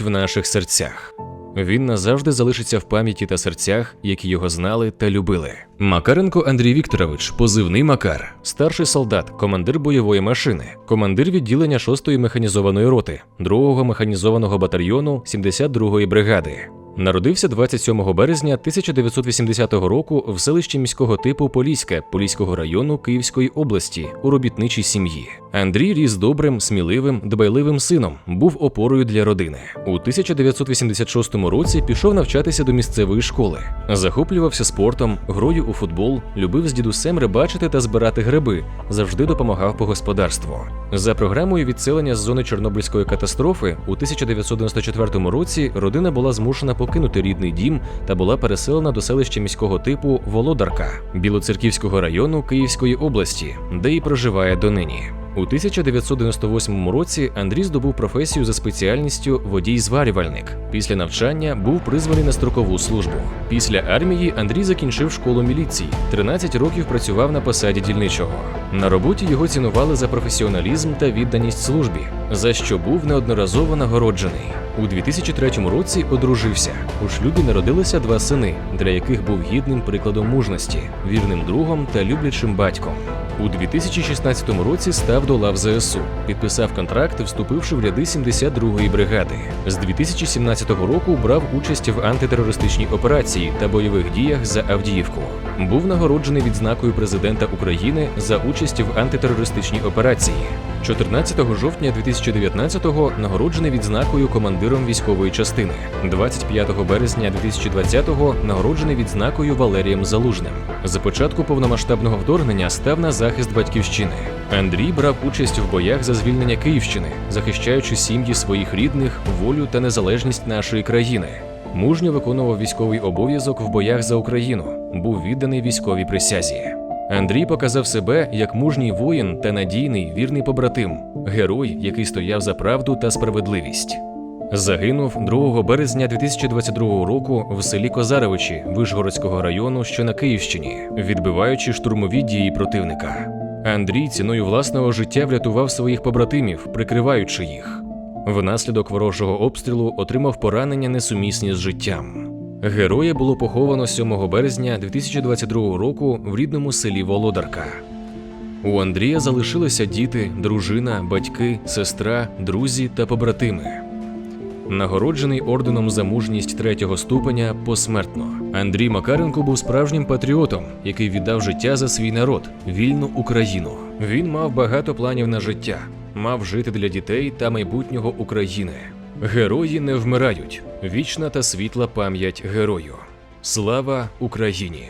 в наших серцях. Він назавжди залишиться в пам'яті та серцях, які його знали та любили. Макаренко Андрій Вікторович, позивний Макар, старший солдат, командир бойової машини, командир відділення 6-ї механізованої роти, 2-го механізованого батальйону 72-ї бригади. Народився 27 березня 1980 року в селищі міського типу Поліське Поліського району Київської області у робітничій сім'ї. Андрій ріс добрим, сміливим, дбайливим сином, був опорою для родини. У 1986 році пішов навчатися до місцевої школи, захоплювався спортом, грою у футбол, любив з дідусем рибачити та збирати гриби, завжди допомагав по господарству. За програмою відселення з зони Чорнобильської катастрофи у 1994 році родина була змушена покинути рідний дім та була переселена до селища міського типу Володарка Білоцерківського району Київської області, де і проживає донині. У 1998 році Андрій здобув професію за спеціальністю водій-зварювальник. Після навчання був призваний на строкову службу. Після армії Андрій закінчив школу міліції. 13 років працював на посаді дільничого. На роботі його цінували за професіоналізм та відданість службі, за що був неодноразово нагороджений. У 2003 році одружився. У шлюбі народилися два сини, для яких був гідним прикладом мужності, вірним другом та люблячим батьком. У 2016 році став до лав ЗСУ, підписав контракт, вступивши в ряди 72-ї бригади. З 2017 року брав участь в антитерористичній операції та бойових діях за Авдіївку. Був нагороджений відзнакою президента України за участь в антитерористичній операції. 14 жовтня 2019-го нагороджений відзнакою командиром військової частини. 25 березня 2020-го нагороджений відзнакою Валерієм Залужним. За початку повномасштабного вторгнення став на захист батьківщини. Андрій брав участь в боях за звільнення Київщини, захищаючи сім'ї своїх рідних, волю та незалежність нашої країни. Мужньо виконував військовий обов'язок в боях за Україну, був відданий військовій присязі. Андрій показав себе як мужній воїн та надійний вірний побратим, герой, який стояв за правду та справедливість. Загинув 2 березня 2022 року в селі Козаровичі Вишгородського району, що на Київщині, відбиваючи штурмові дії противника. Андрій ціною власного життя врятував своїх побратимів, прикриваючи їх. Внаслідок ворожого обстрілу отримав поранення несумісні з життям. Героя було поховано 7 березня 2022 року в рідному селі Володарка. У Андрія залишилися діти, дружина, батьки, сестра, друзі та побратими. Нагороджений орденом за мужність третього ступеня посмертно. Андрій Макаренко був справжнім патріотом, який віддав життя за свій народ, вільну Україну. Він мав багато планів на життя, мав жити для дітей та майбутнього України. Герої не вмирають. Вічна та світла пам'ять герою. Слава Україні!